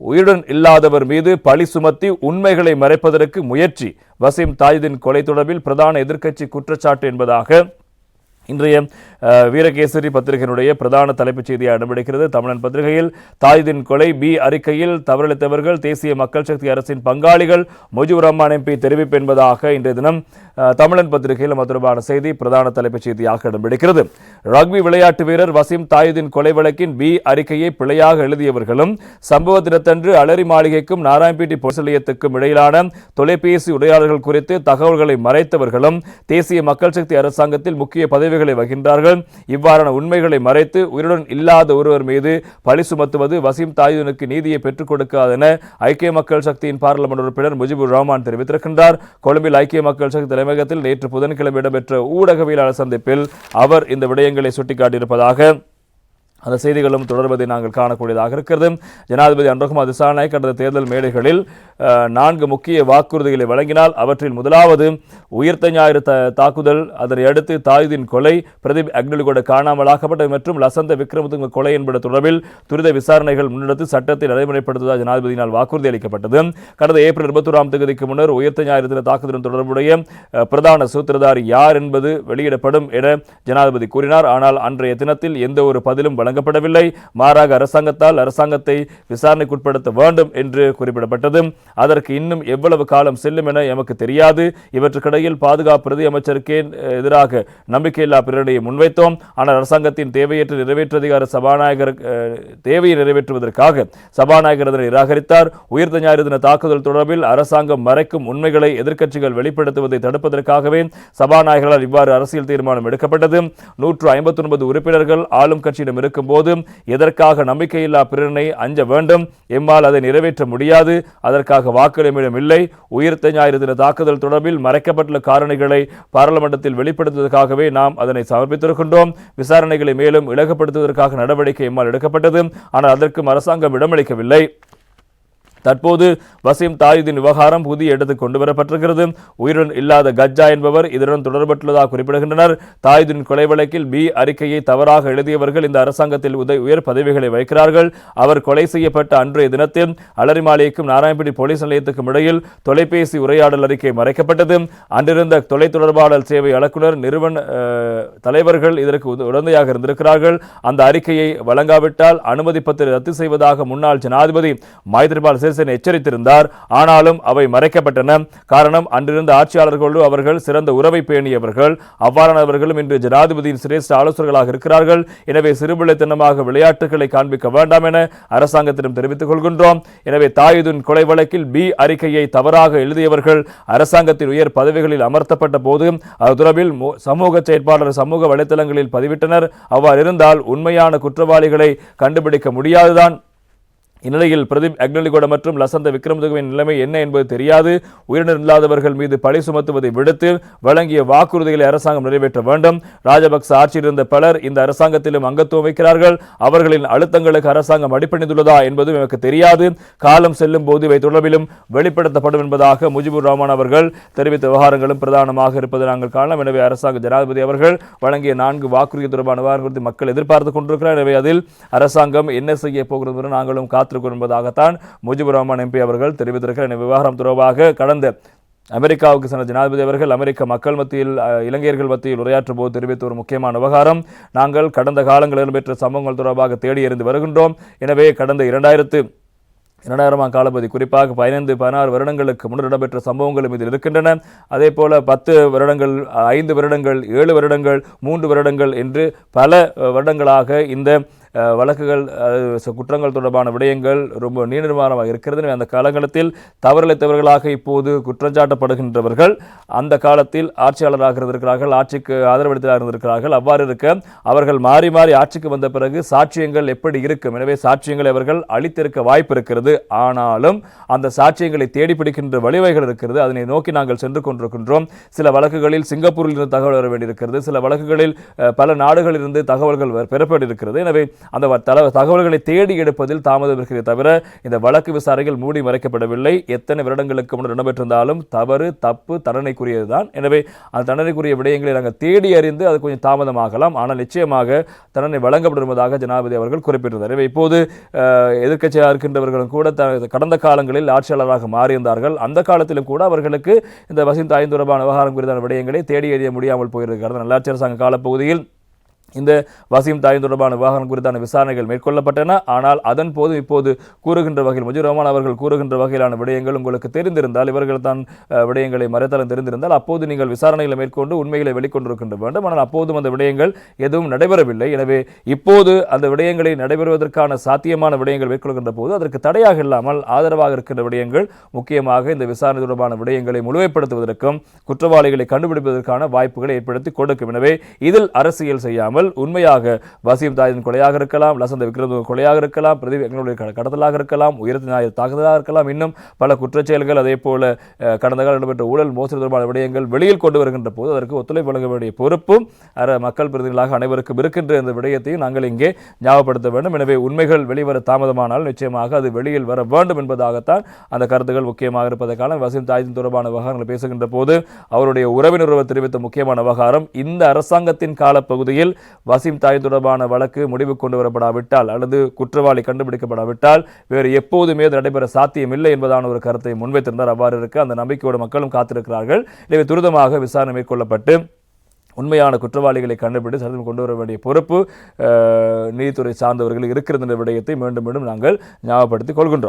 உயிருடன் இல்லாதவர் மீது பழி சுமத்தி உண்மைகளை மறைப்பதற்கு முயற்சி. வசீம் தாயுதீன் கொலை தொடர்பில் பிரதான எதிர்க்கட்சி குற்றச்சாட்டு என்பதாக இன்றைய வீரகேசரி பத்திரிகையினுடைய பிரதான தலைப்புச் செய்தியை அனுமதிக்கிறது தமிழன் பத்திரிகையில் தாயுதீன் கொலை பி அறிக்கையில் தவறளித்தவர்கள் தேசிய மக்கள் சக்தி அரசின் பங்காளிகள் முஜிபுர் ரஹ்மான் எம்பி தெரிவிப்பு என்பதாக இன்றைய தினம் தமிழன் பத்திரிகையில் அது தொடர்பான செய்தி பிரதான தலைப்புச் செய்தியாக இடம்பிடிக்கிறது ரக்பி விளையாட்டு வீரர் வசீம் தாயுதீன் கொலை வழக்கின் பி அறிக்கையை பிழையாக எழுதியவர்களும் சம்பவ தினத்தன்று அலரி மாளிகைக்கும் நாராயணபேட்டை போலீஸ் நிலையத்துக்கும் இடையிலான தொலைபேசி உரையாடல்கள் குறித்து தகவல்களை மறைத்தவர்களும் தேசிய மக்கள் சக்தி அரசாங்கத்தில் முக்கிய பதவிகளை வகின்றார்கள். இவ்வாறான உண்மைகளை மறைத்து உயிருடன் இல்லாத ஒருவர் மீது பழி சுமத்துவது வசீம் தாயுதனுக்கு நீதியை பெற்றுக் கொடுக்காது என ஐக்கிய மக்கள் சக்தியின் பாராளுமன்ற உறுப்பினர் முஜிபுர் ரஹ்மான் தெரிவித்திருக்கின்றார். கொழும்பில் ஐக்கிய மக்கள் சக்தி தலைமையகத்தில் நேற்று புதன்கிழமை இடம்பெற்ற ஊடகவியலாளர் சந்திப்பில் அவர் இந்த விடயங்களை சுட்டிக்காட்டியிருப்பதாக அந்த செய்திகளும் தொடர்வதை நாங்கள் காணக்கூடியதாக இருக்கிறது. ஜனாதிபதி அன்றகுமார் திசாநாயக் கடந்த தேர்தல் மேடைகளில் நான்கு முக்கிய வாக்குறுதிகளை வழங்கினால் அவற்றில் முதலாவது உயிர்த்த ஞாயிறு த தாக்குதல் அதனை அடுத்து தாயுதீன் கொலை பிரதீப் அக்னிலிகோட காணாமலாக்கப்பட்டது மற்றும் லசந்த விக்ரமதுங்க கொலை என்பது தொடர்பில் துரித விசாரணைகள் முன்னெடுத்து சட்டத்தை நடைமுறைப்படுத்துவதாக ஜனாதிபதியினால் வாக்குறுதி அளிக்கப்பட்டது. கடந்த ஏப்ரல் இருபத்தோராம் தேதிக்கு முன்னர் உயிர்த்த ஞாயிறு தின தாக்குதலின் தொடர்புடைய பிரதான சூத்திரதாரி யார் என்பது வெளியிடப்படும் என ஜனாதிபதி கூறினார். ஆனால் அன்றைய தினத்தில் எந்த ஒரு பதிலும் வழங்கப்படவில்லை. மாறாக அரசாங்கத்தால் அரசாங்கத்தை விசாரணைக்குட்படுத்த வேண்டும் என்று குறிப்பிடப்பட்டது. அதற்கு இன்னும் எவ்வளவு காலம் செல்லும் என எமக்கு தெரியாது. இவற்றுக்கிடையில் பாதுகாப்பு பிரதி அமைச்சருக்கே எதிராக நம்பிக்கையில்லா பிரேரணையை முன்வைத்தோம். ஆனால் அரசாங்கத்தின் தேவையற்ற நிறைவேற்று அதிகார சபாநாயகர் தேவையை நிறைவேற்றுவதற்காக சபாநாயகர் அதனை நிராகரித்தார். உயிர்த்த ஞாயிறு தின தாக்குதல் தொடர்பில் அரசாங்கம் மறைக்கும் உண்மைகளை எதிர்க்கட்சிகள் வெளிப்படுத்துவதை தடுப்பதற்காகவே சபாநாயகரால் இவ்வாறு அரசியல் தீர்மானம் எடுக்கப்பட்டது. நூற்று ஐம்பத்தி ஒன்பது உறுப்பினர்கள் ஆளும் கட்சியிடம் இருக்கும்போது எதற்காக நம்பிக்கையில்லா பிறனை அஞ்ச வேண்டும்? எம்மால் அதை நிறைவேற்ற முடியாது. அதற்காக வாக்களிமிடம் இல்லை. உயிர்த்த ஞாயிறு தின தாக்குதல் தொடர்பில் மறைக்கப்பட்டுள்ள காரணிகளை பாராளுமன்றத்தில் வெளிப்படுத்துவதற்காகவே நாம் அதனை சமர்ப்பித்திருக்கின்றோம். விசாரணைகளை மேலும் இலகுப்படுத்துவதற்காக நடவடிக்கை எம்மால் எடுக்கப்பட்டது. ஆனால் அதற்கும் அரசாங்கம் இடமளிக்கவில்லை. தற்போது வசீம் தாயுதீன் விவகாரம் புதிய இடத்துக்கு கொண்டு வரப்பட்டிருக்கிறது உயிருடன் இல்லாத கஜ்ஜா என்பவர் இதனுடன் தொடர்பட்டுள்ளதாக குறிப்பிடுகின்றனர். தாயுதீன் கொலை வழக்கில் பி அறிக்கையை தவறாக எழுதியவர்கள் இந்த அரசாங்கத்தில் உதவி உயர் பதவிகளை வைக்கிறார்கள். அவர் கொலை செய்யப்பட்ட அன்றைய தினத்தில் அலரிமாலைக்கும் நாராயணபேட்டை போலீஸ் நிலையத்துக்கும் இடையில் தொலைபேசி உரையாடல் அறிக்கை மறைக்கப்பட்டது. அன்றிருந்த தொலை தொடர்பாளர் சேவை இயக்குனர் நிறுவன அஹ், தலைவர்கள் இதற்கு உடந்தையாக இருந்திருக்கிறார்கள். அந்த அறிக்கையை வழங்காவிட்டால் அனுமதி பத்திரம் ரத்து செய்வதாக முன்னாள் ஜனாதிபதி மைத்ரிபால் சிறிசேன எச்சரித்திருந்தார். ஆனாலும் அவை மறைக்கப்பட்டன. காரணம் அன்றிருந்த ஆட்சியாளர்களோடு அவர்கள் சிறந்த உறவை பேணியவர்கள். அவ்வாறானவர்களும் இன்று ஜனாதிபதியின் சிரேஷ்ட ஆலோசகர்களாக இருக்கிறார்கள். எனவே சிறுபிள்ளைத்தனமாக விளையாட்டுகளை காண்பிக்க வேண்டாம் என அரசாங்கத்திடம் தெரிவித்துக் கொள்கின்றோம். எனவே தாயுதின் கொலை வழக்கில் பி அறிக்கையை தவறாக எழுதியவர்கள் அரசாங்கத்தின் உயர் பதவிகளில் அமர்த்தப்பட்ட போது அது தொடர்பில் சமூக செயற்பாளர் சமூக வலைதளங்களில் பதிவிட்டனர். அவ்வாறு இருந்தால் உண்மையான குற்றவாளிகளை கண்டுபிடிக்க முடியாதுதான். இந்நிலையில் பிரதீப் அக்னலிகோட மற்றும் லசந்த விக்ரமதுகவின் நிலைமை என்ன என்பது தெரியாது. உயிரினர் இல்லாதவர்கள் மீது பழி சுமத்துவதை விடுத்து வழங்கிய வாக்குறுதிகளை அரசாங்கம் நிறைவேற்ற வேண்டும். ராஜபக்ச ஆட்சியில் இருந்த பலர் இந்த அரசாங்கத்திலும் அங்கத்துவம் வைக்கிறார்கள். அவர்களின் அழுத்தங்களுக்கு அரசாங்கம் அடிப்பணிந்துள்ளதா என்பதும் எனக்கு தெரியாது. காலம் செல்லும் போது இவை தொடர்பிலும் வெளிப்படுத்தப்படும் என்பதாக முஜிபுர் ரஹ்மான் அவர்கள் தெரிவித்த விவகாரங்களும் பிரதானமாக இருப்பதை நாங்கள் காணலாம். எனவே அரசாங்க ஜனாதிபதி அவர்கள் வழங்கிய நான்கு வாக்குறுதி தொடர்பான விவகாரம் குறித்து மக்கள் எதிர்பார்த்து கொண்டிருக்கிறார். எனவே அதில் அரசாங்கம் என்ன செய்ய போகிறது நாங்களும் நாங்களும் காத்திருக்கிறோம் என்பதாகத்தான் முஜிபுர் ரஹ்மான் எம்பி அவர்கள் தெரிவித்திருக்கிறார். இந்த விவகாரம் தொடர்பாக கடந்த அமெரிக்காவுக்கு சென்ற ஜனாதிபதி அவர்கள் அமெரிக்க மக்கள் மத்தியில் இளைஞர்கள் மத்தியில் உரையாற்றும் போது தெரிவித்த ஒரு முக்கியமான விவகாரம். நாங்கள் கடந்த காலங்களில் இடம்பெற்ற சம்பவங்கள் தொடர்பாக தேடி எறிந்து வருகின்றோம். எனவே கடந்த இரண்டாயிரத்து இரண்டாயிரமாம் காலப்பகுதி குறிப்பாக பதினைந்து பதினாறு வருடங்களுக்கு முன்னர் இடம்பெற்ற சம்பவங்களும் இதில் இருக்கின்றன. அதே போல பத்து வருடங்கள் ஐந்து வருடங்கள் ஏழு வருடங்கள் மூன்று வருடங்கள் என்று பல வருடங்களாக இந்த வழக்குகள் ச- குற்றங்கள் தொடர்பான விடயங்கள் ரொம்ப நீண்டமாக இருக்கிறது அந்த காலகட்டத்தில் தவறிழைத்தவர்களாக இப்போது குற்றஞ்சாட்டப்படுகின்றவர்கள் அந்த காலத்தில் ஆட்சியாளராக இருந்திருக்கிறார்கள் ஆட்சிக்கு ஆதரவளித்ததாக இருந்திருக்கிறார்கள். அவ்வாறு இருக்க அவர்கள் மாறி மாறி ஆட்சிக்கு வந்த பிறகு சாட்சியங்கள் எப்படி இருக்கும்? எனவே சாட்சியங்களை அவர்கள் அளித்திருக்க வாய்ப்பு இருக்கிறது. ஆனாலும் அந்த சாட்சியங்களை தேடி பிடிக்கின்ற வழிவகைகள் இருக்கிறது. அதனை நோக்கி நாங்கள் சென்று கொண்டிருக்கின்றோம். சில வழக்குகளில் சிங்கப்பூரில் இருந்து தகவல் வர வேண்டியிருக்கிறது. சில வழக்குகளில் பல நாடுகளில் இருந்து தகவல்கள் பெறப்பட்டிருக்கிறது. எனவே அந்த வ- தகவல்களை தேடி எடுப்பதில் தாமதம் இருக்கிறதே தவிர இந்த வழக்கு விசாரணைகள் மூடி மறைக்கப்படவில்லை. எத்தனை வருடங்களுக்கு முன்னர் இடம்பெற்றிருந்தாலும் தவறு தப்பு தண்டனைக்குரியதுதான். எனவே அந்த தண்டனைக்குரிய விடயங்களை நாங்கள் தேடி அறிந்து அது கொஞ்சம் தாமதமாகலாம். ஆனால் நிச்சயமாக தண்டனை வழங்கப்படுவதாக ஜனாதிபதி அவர்கள் குறிப்பிட்டிருந்தார். எனவே இப்போது எதிர்க்கட்சியாக இருக்கின்றவர்களும் கூட த- கடந்த காலங்களில் ஆட்சியாளராக மாறியிருந்தார்கள். அந்த காலத்திலும் கூட அவர்களுக்கு இந்த வசிந்த ஐந்து தொடர்பான விவகாரம் குறித்தான விடயங்களை தேடி அறிய முடியாமல் போயிருக்கிறது. நல்லாட்சி அரசாங்க காலப்பகுதியில் இந்த வசீம் தாயின் தொடர்பான விவகாரம் குறித்தான விசாரணைகள் மேற்கொள்ளப்பட்டன. ஆனால் அதன் போது இப்போது கூறுகின்ற வகையில் முஜீர் ரஹ்மான் அவர்கள் கூறுகின்ற வகையிலான விடயங்கள் உங்களுக்கு தெரிந்திருந்தால் இவர்கள் தான் விடயங்களை மறைத்தலம் தெரிந்திருந்தால் அப்போது நீங்கள் விசாரணைகளை மேற்கொண்டு உண்மைகளை வெளிக்கொண்டிருக்கின்ற வேண்டும். ஆனால் அப்போதும் அந்த விடயங்கள் எதுவும் நடைபெறவில்லை. எனவே இப்போது அந்த விடயங்களை நடைபெறுவதற்கான சாத்தியமான விடயங்கள் மேற்கொள்கின்ற போது அதற்கு தடையாக இல்லாமல் ஆதரவாக இருக்கின்ற விடயங்கள் முக்கியமாக இந்த விசாரணை தொடர்பான விடயங்களை முழுமைப்படுத்துவதற்கும் குற்றவாளிகளை கண்டுபிடிப்பதற்கான வாய்ப்புகளை ஏற்படுத்தி கொடுக்கும். எனவே இதில் அரசியல் செய்யாமல் உண்மையாக வசீம் தாயின் கொலையாக இருக்கலாம் லசந்த விக்ரம் கொலையாக இருக்கலாம் பிரதீப் எங்களுடைய க- கடத்தலாக இருக்கலாம் உயரத்து ஞாயிறு தாக்குதலாக இருக்கலாம். இன்னும் பல குற்றச்செயல்கள் அதே போல கடந்த காலம் நடைபெற்ற ஊழல் மோசடி தொடர்பான விடயங்கள் வெளியில் கொண்டு வருகின்ற போது அதற்கு ஒத்துழைப்பு வழங்க வேண்டிய பொறுப்பும் அர மக்கள் பிரதிநிதிகளாக அனைவருக்கும் இருக்கின்ற இந்த விடயத்தையும் நாங்கள் இங்கே ஞாபகப்படுத்த வேண்டும். எனவே உண்மைகள் வெளிவர தாமதமானால் நிச்சயமாக அது வெளியில் வர வேண்டும் என்பதாகத்தான் அந்த கருத்துக்கள் முக்கியமாக இருப்பதற்கான வசீம் தாயின் தொடர்பான விவகாரங்களை பேசுகின்ற போது அவருடைய உறவினர் தெரிவித்த முக்கியமான விவகாரம் இந்த அரசாங்கத்தின் காலப்பகுதியில் வசீம் தாய் தொடர்பான வழக்கு முடிவு கொண்டு வரப்படாவிட்டால் அல்லது குற்றவாளி கண்டுபிடிக்கப்படாவிட்டால் வேறு எப்போதுமே அது நடைபெற சாத்தியமில்லை என்பதான ஒரு கருத்தை முன்வைத்திருந்தார். அவ்வாறு இருக்க அந்த நம்பிக்கையோடு மக்களும் காத்திருக்கிறார்கள். எனவே துரிதமாக விசாரணை மேற்கொள்ளப்பட்டு உண்மையான குற்றவாளிகளை கண்டுபிடித்து சட்டத்தில் கொண்டு வர வேண்டிய பொறுப்பு நீதித்துறை சார்ந்தவர்கள் இருக்கிறது என்ற விடயத்தை மீண்டும் மீண்டும் நாங்கள் ஞாபகப்படுத்திக் கொள்கின்றோம்.